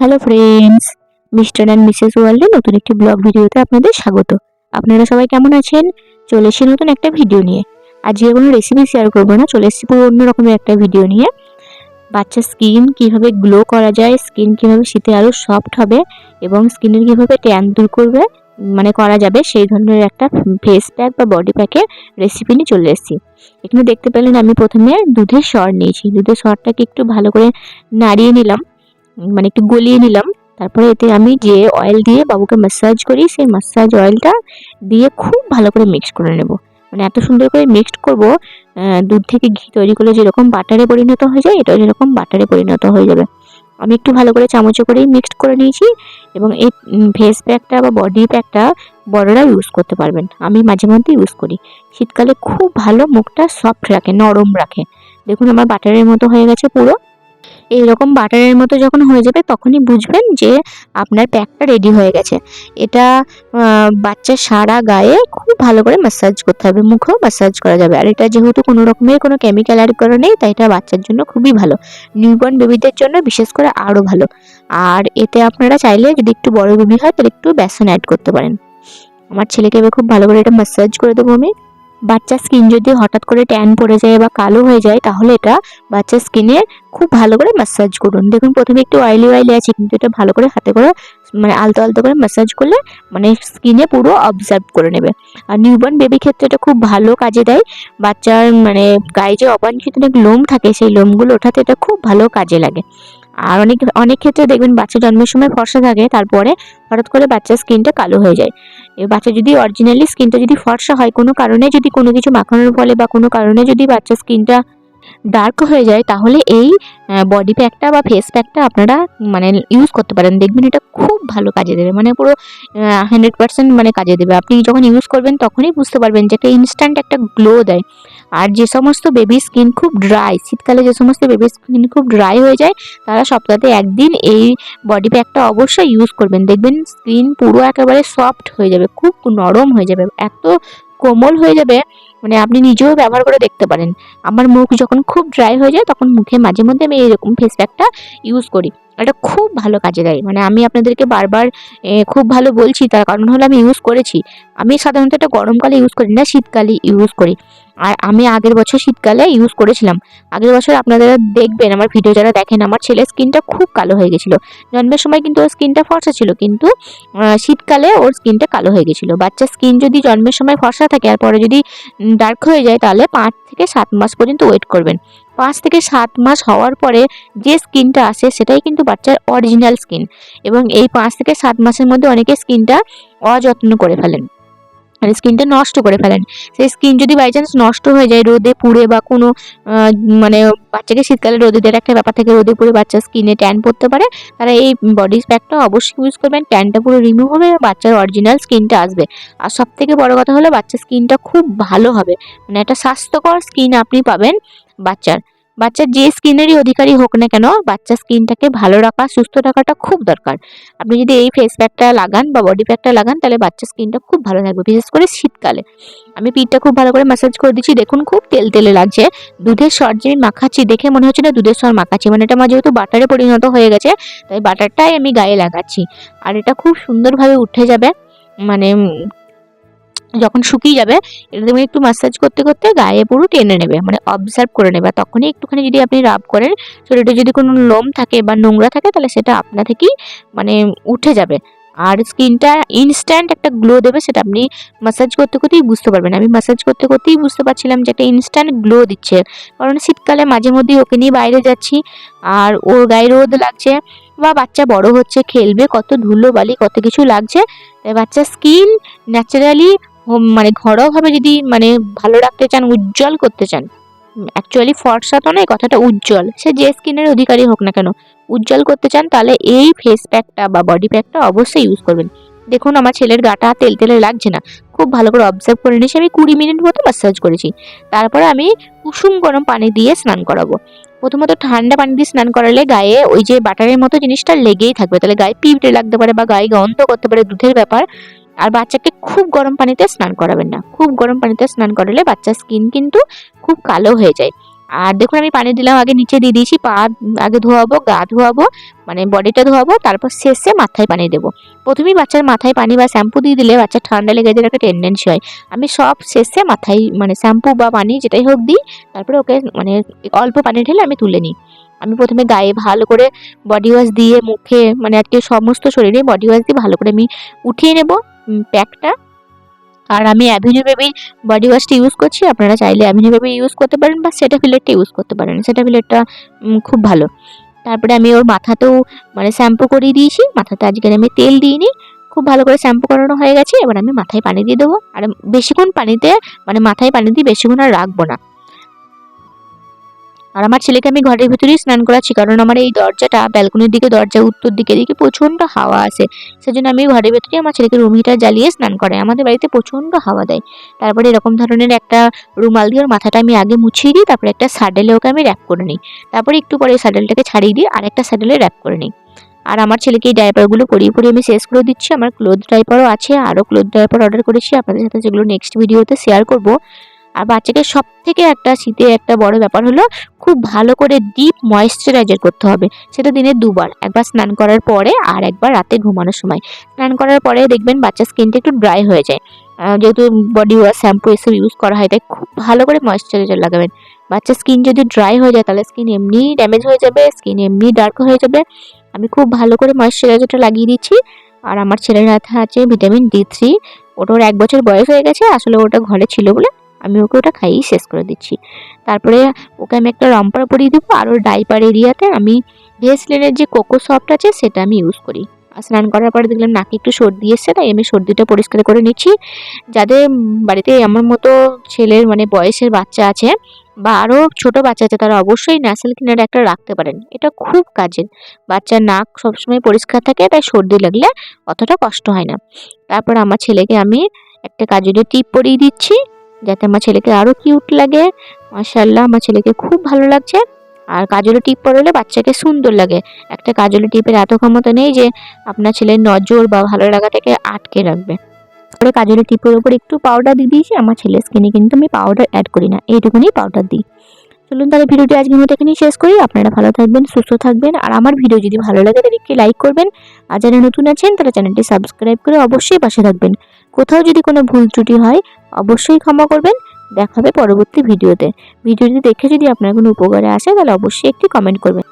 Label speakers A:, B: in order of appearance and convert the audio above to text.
A: Hello friends mister and missus ওয়ার্ল্ডে নতুন একটি ব্লগ ভিডিওতে আপনাদের স্বাগত। আপনারা সবাই কেমন আছেন? চলে এসেছি নতুন একটা ভিডিও নিয়ে। আজকে কোনো রেসিপি শেয়ার করব না, চলে এসেছি পুরো অন্য রকমের একটা ভিডিও নিয়ে। বাচ্চার স্কিন কীভাবে গ্লো করা যায় স্কিন কীভাবে শীতে আরও সফট হবে এবং স্কিনের কীভাবে ট্যান দূর করবে মানে করা যাবে, সেই ধরনের একটা ফেস প্যাক বা বডি প্যাকের রেসিপি নিয়ে চলে এসেছি। এখানে দেখতে পেলেন আমি প্রথমে দুধের সর নিয়েছি। দুধের সরটাকে একটু ভালো করে নাড়িয়ে নিলাম। মানে একটু গলিয়ে নিলাম। তারপরে এতে আমি যে অয়েল দিয়ে বাবুকে ম্যাসাজ করি, সেই ম্যাসাজ অয়েলটা দিয়ে খুব ভালো করে মিক্স করে নেব। মানে এত সুন্দর করে মিক্সড করব দুধ থেকে ঘি তৈরি করলে যেরকম বাটারে পরিণত হয়ে যায়, এটাও যেরকম বাটারে পরিণত হয়ে যাবে। আমি একটু ভালো করে চামচে করেই মিক্সড করে নিয়েছি এবং এই ফেস প্যাকটা বা বডি প্যাকটা বড়রা ইউজ করতে পারবেন। আমি মাঝে মধ্যে ইউজ করি। শীতকালে খুব ভালো মুখটা সফট রাখে, নরম রাখে। দেখুন আমার বাটারের মতো হয়ে গেছে পুরো। এইরকম বাটারের মতো যখন হয়ে যাবে তখনই বুঝবেন যে আপনার প্যাকটা রেডি হয়ে গেছে। এটা আহ, বাচ্চার সারা গায়ে খুব ভালো করে ম্যাসাজ করতে হবে মুখেও ম্যাসাজ করা যাবে। আর এটা যেহেতু কোনো রকমের কোনো কেমিক্যাল অ্যাড করা নেই তাই এটা বাচ্চার জন্য খুবই ভালো। নিউবর্ন বেবিদের জন্য বিশেষ করে আরও ভালো। আর এতে আপনারা চাইলে যদি একটু বড় বেবি হয় তাহলে একটু বেসন অ্যাড করতে পারেন। আমার ছেলেকে এবার খুব ভালো করে এটা ম্যাসাজ করে দেবো আমি। বাচ্চার স্কিন যদি হঠাৎ করে ট্যান পড়ে যায় বা কালো হয়ে যায়, তাহলে এটা বাচ্চার স্কিনে খুব ভালো করে ম্যাসাজ করুন। দেখুন, প্রথমে একটু অয়েলি অয়েলি আছে, কিন্তু এটা ভালো করে হাতে করে মানে আলতো আলতো করে ম্যাসাজ করলে মানে স্কিনে পুরো অবজার্ভ করে নেবে। আর নিউবর্ন বেবি ক্ষেত্রে এটা খুব ভালো কাজে দেয়। বাচ্চার মানে গায়ে যে অবাঞ্ছিত লোম থাকে, সেই লোমগুলো ওঠাতে এটা খুব ভালো কাজে লাগে। আর অনেক অনেক ক্ষেত্রে দেখবেন বাচ্চা জন্মের সময় ফর্সা থাকে, তারপরে হঠাৎ করে বাচ্চার স্কিনটা কালো হয়ে যায়। বাচ্চা যদি অরিজিনালি স্কিনটা যদি ফর্সা হয়, কোনো কারণে যদি কোনো কিছু মাখানোর ফলে বা কোনো কারণে যদি বাচ্চার স্কিনটা ডার্ক হয়ে যায়, তাহলে এই বডি প্যাকটা বা ফেস প্যাকটা আপনারা মানে ইউজ করতে পারেন। দেখবেন এটা খুব ভালো কাজে দেবে। মানে পুরো হান্ড্রেড পার্সেন্ট মানে কাজে দেবে। আপনি যখন ইউজ করবেন, তখনই বুঝতে পারবেন যে একটা ইনস্ট্যান্ট একটা গ্লো দেয়। আর যে সমস্ত বেবি স্কিন খুব ড্রাই শীতকালে যে সমস্ত বেবি স্কিন খুব ড্রাই হয়ে যায়, তারা সপ্তাহে একদিন এই বডি প্যাকটা অবশ্যই ইউজ করবেন। দেখবেন স্কিন পুরো একেবারে সফট হয়ে যাবে, খুব নরম হয়ে যাবে, এত কোমল হয়ে যাবে মানে আপনি নিজেও ব্যবহার করে দেখতে পারেন। আমার মুখ যখন খুব ড্রাই হয়ে যায়, তখন মুখে মাঝে মধ্যে আমি এরকম ফেস প্যাকটা ইউজ করি। এটা খুব ভালো কাজে দেয়। মানে আমি আপনাদেরকে বারবার খুব ভালো বলছি, তার কারণ হলো আমি ইউজ করেছি। আমি সাধারণত এটা গরমকালে ইউজ করি না, শীতকালে ইউজ করি। আর আমি আগের বছর শীতকালে ইউজ করেছিলাম। আগের বছর আপনারা দেখবেন, আমার ভিডিও যারা দেখেন, আমার ছেলের স্কিনটা খুব কালো হয়ে গেছিল। জন্মের সময় কিন্তু ওর স্কিনটা ফর্সা ছিল, কিন্তু শীতকালে ওর স্কিনটা কালো হয়ে গেছিল। বাচ্চার স্কিন যদি জন্মের সময় ফর্সা থাকে, আর পরে যদি ডার্ক হয়ে যায়, তাহলে পাঁচ থেকে সাত মাস পর্যন্ত ওয়েট করবেন। পাঁচ থেকে সাত মাস হওয়ার পরে যে স্কিনটা আসে, সেটাই কিন্তু বাচ্চার অরিজিনাল স্কিন এবং এই পাঁচ থেকে সাত মাসের মধ্যে অনেকে স্কিনটা অযত্ন করে ফেলেন। মানে স্কিনটা নষ্ট করে ফেলেন। সেই স্কিন যদি বাই চান্স নষ্ট হয়ে যায় রোদে পুড়ে বা কোনো মানে বাচ্চাকে শীতকালে রোদে দেওয়ার একটা ব্যাপার থাকে, রোদে পুড়ে বাচ্চার স্কিনে ট্যান পড়তে পারে তারা এই বডি প্যাকটা অবশ্যই ইউজ করবেন ট্যানটা পুরো রিমুভ হবে, বাচ্চার অরিজিনাল স্কিনটা আসবে। আর সব থেকে বড় কথা হলো, বাচ্চার স্কিনটা খুব ভালো হবে। মানে একটা স্বাস্থ্যকর স্কিন আপনি পাবেন বাচ্চার। বাচ্চার যে স্কিনেরই অধিকারী হোক না কেন বাচ্চার স্কিনটাকে ভালো রাখা, সুস্থ রাখাটা খুব দরকার। আপনি যদি এই ফেস প্যাকটা লাগান বা বডি প্যাকটা লাগান, তাহলে বাচ্চার স্কিনটা খুব ভালো থাকবে, বিশেষ করে শীতকালে। আমি পিঠটা খুব ভালো করে ম্যাসাজ করে দিচ্ছি, দেখুন খুব তেল তেলে লাগছে। দুধের সর যে আমি মাখাচ্ছি, দেখে মনে হচ্ছে না দুধের সর মাখাচ্ছি মানে এটা আমার যেহেতু বাটারে পরিণত হয়ে গেছে, তাই বাটারটাই আমি গায়ে লাগাচ্ছি। আর এটা খুব সুন্দরভাবে উঠে যাবে মানে যখন শুকিয়ে যাবে, এটা তুমি একটু ম্যাসাজ করতে করতে গায়ে পুরো টেনে নেবে মানে অবজার্ভ করে নেবে। তখনই একটুখানি যদি আপনি রাব করেন শরীরে যদি কোনো লোম থাকে বা নোংরা থাকে, তাহলে সেটা আপনা থেকেই মানে উঠে যাবে। আর স্কিনটা ইনস্ট্যান্ট একটা গ্লো দেবে, সেটা আপনি ম্যাসাজ করতে করতেই বুঝতে পারবেন। আমি ম্যাসাজ করতে করতেই বুঝতে পারছিলাম যে একটা ইনস্ট্যান্ট গ্লো দিচ্ছে। কারণ শীতকালে মাঝে মধ্যেই ওকে নিয়ে বাইরে যাচ্ছি, আর ওর গায়ে রোদ লাগছে, বা বাচ্চা বড় হচ্ছে, খেলবে, কত ধুলো বালি, কত কিছু লাগছে, তাই বাচ্চার স্কিন ন্যাচারালি মানে ঘরোয়াভাবে যদি মানে ভালো রাখতে চান, উজ্জ্বল করতে চান অ্যাকচুয়ালি ফর্সা তো নয়, কথাটা উজ্জ্বল। সে যে স্কিনের অধিকারী হোক না কেন, উজ্জ্বল করতে চান, তাহলে এই ফেস প্যাকটা বা বডি প্যাকটা অবশ্যই ইউজ করবেন। দেখুন, আমার ছেলের গাটা তেল তেলে লাগছে না। খুব ভালো করে অবজার্ভ করে নিয়েছি। আমি কুড়ি মিনিট মতো ম্যাসাজ করেছি। তারপরে আমি কুসুম গরম পানি দিয়ে স্নান করাবো। প্রথমত ঠান্ডা পানি দিয়ে স্নান করালে গায়ে ওই যে বাটারের মতো জিনিসটা লেগেই থাকবে। তাহলে গায়ে পিঁপড়ে লাগতে পারে বা গায়ে গন্ধ করতে পারে, দুধের ব্যাপার। আর বাচ্চাকে খুব গরম পানিতে স্নান করাবেন না। খুব গরম পানিতে স্নান করালে বাচ্চার স্কিন কিন্তু খুব কালো হয়ে যায়। আর দেখুন, আমি পানি দিলাম, আগে নিচে দিয়ে দিয়েছি, পা আগে ধোয়াবো, গা ধোয়াবো মানে বডিটা ধোয়াবো, তারপর শেষে মাথায় পানি দেবো। প্রথমেই বাচ্চার মাথায় পানি বা শ্যাম্পু দিয়ে দিলে বাচ্চা ঠান্ডা লেগে যাওয়ার একটা টেন্ডেন্সি হয়। আমি সব শেষে মাথায় মানে শ্যাম্পু বা পানি যেটাই হোক দিই, তারপরে ওকে মানে অল্প পানি ঢেলে আমি তুলে নিই। আমি প্রথমে গায়ে ভালো করে বডি ওয়াশ দিয়ে, মুখে মানে আজকে সমস্ত শরীরে বডি ওয়াশ দিয়ে ভালো করে আমি উঠিয়ে নেব। প্যাকটা আর আমি অ্যাভিনিউ বেবি বডি ওয়াশটা ইউজ করছি। আপনারা চাইলে অ্যাভিনিউ বেবি ইউজ করতে পারেন বা সেটা ফিলেটটা ইউজ করতে পারেন। সেটা ফিলেটটা খুব ভালো। তারপরে আমি ওর মাথাতেও মানে শ্যাম্পু করিয়ে দিয়েছি। মাথাতে আজকে আমি তেল দিইনি। খুব ভালো করে শ্যাম্পু করানো হয়ে গেছে। এবার আমি মাথায় পানি দিয়ে দেবো। আর বেশিক্ষণ পানিতে মানে মাথায় পানি দিয়ে বেশিক্ষণ আর রাখব না। আর আমার ছেলেকে আমি ঘরের ভিতরেই স্নান করাচ্ছি, কারণ আমার এই দরজাটা, ব্যালকনির দিকে দরজা উত্তর দিকে দিকে প্রচণ্ড হাওয়া আসে সেজন্য আমি ঘরের ভেতরে আমার ছেলেকে রুম হিটার জ্বালিয়ে স্নান করাই। আমাদের বাড়িতে প্রচণ্ড হাওয়া দেয়। তারপরে এরকম ধরনের একটা রুমাল দিয়ে ওর মাথাটা আমি আগে মুছিয়ে দিই, তারপরে একটা স্যাডেলে ওকে আমি র্যাপ করে নিই। তারপরে একটু পরে স্যাডেলটাকে ছাড়িয়ে দিই আর একটা স্যাডেলে র্যাপ করে নিই। আর আমার ছেলেকে এই ডাইপারগুলো পরিয়ে পরিয়ে আমি শেষ করে দিচ্ছি। আমার ক্লোথ ডাইপারও আছে আরও ক্লোথ ডাইপার অর্ডার করেছি। আপনাদের সাথে যেগুলো নেক্সট ভিডিওতে শেয়ার করব আর বাচ্চাকে সব থেকে একটা শীতে একটা বড় ব্যাপার হলো খুব ভালো করে ডিপ ময়েশ্চারাইজার করতে হবে। সেটা দিনে দুবার, একবার স্নান করার পরে আর একবার রাতে ঘুমানোর সময়। স্নান করার পরে দেখবেন বাচ্চার স্কিনটা একটু ড্রাই হয়ে যায়। যেহেতু বডি ওয়াশ শ্যাম্পু এসব ইউজ করা হয়, তাই খুব ভালো করে ময়েশ্চারাইজার লাগাবেন। বাচ্চার স্কিন যদি ড্রাই হয়ে যায়, তাহলে স্কিন এমনি ড্যামেজ হয়ে যাবে স্কিন এমনি ডার্ক হয়ে যাবে। আমি খুব ভালো করে ময়েশ্চারাইজারটা লাগিয়ে দিচ্ছি। আর আমার ছেলের হাতে আছে ভিটামিন ডি থ্রি ওটার এক বছর বয়স হয়ে গেছে, আসলে ওটা ঘরে ছিল বলে আমি ওকে ওটা খাইয়েই শেষ করে দিচ্ছি। তারপরে ওকে আমি একটা রম্পার পরিয়ে দেবো আর ওর ডাইপার এরিয়াতে আমি ভেসলিনের যে কোকো সফট আছে সেটা আমি ইউজ করি। আর স্নান করার পরে দেখলাম নাকে একটু সর্দি এসছে, তাই আমি সর্দিটা পরিষ্কার করে নিচ্ছি। যাদের বাড়িতে আমার মতো ছেলের মানে বয়সের বাচ্চা আছে বা আরও ছোটো বাচ্চা আছে, তারা অবশ্যই ন্যাসেল ক্লিনার একটা রাখতে পারেন। এটা খুব কাজের। বাচ্চার নাক সবসময় পরিষ্কার থাকে, তাই সর্দি লাগলে অতটা কষ্ট হয় না। তারপর আমার ছেলেকে আমি একটা কাজলের টিপ পরিয়ে দিচ্ছি। যাতে আমার ছেলেকে আরও কিউট লাগে। মাশাল্লাহ আমার ছেলেকে খুব ভালো লাগছে। আর কাজলের টিপ পরালে বাচ্চাকে সুন্দর লাগে। একটা কাজলের টিপের এত ক্ষমতা নেই যে আপনার ছেলের নজর বা ভালো লাগাটাকে আটকে রাখবে। তারপরে কাজলের টিপের উপর একটু পাউডার দিয়ে দিয়েছি, আমার ছেলের স্কিনে কিন্তু আমি পাউডার অ্যাড করি না। এইটুকুনি পাউডার দিই। চলুন তাহলে ভিডিওটি আজকের মতো এখানেই শেষ করি। আপনারা ভালো থাকবেন, সুস্থ থাকবেন। আর আমার ভিডিও যদি ভালো লাগে তাহলে একটি লাইক করবেন। আর যারা নতুন আছেন, তারা চ্যানেলটি সাবস্ক্রাইব করে অবশ্যই পাশে থাকবেন। কোথাও যদি কোনো ভুল ত্রুটি হয় অবশ্যই ক্ষমা করবেন। দেখা হবে পরবর্তী ভিডিওতে। ভিডিওটি দেখে যদি আপনার কোনো উপকারে আসে, তাহলে অবশ্যই একটি কমেন্ট করবেন।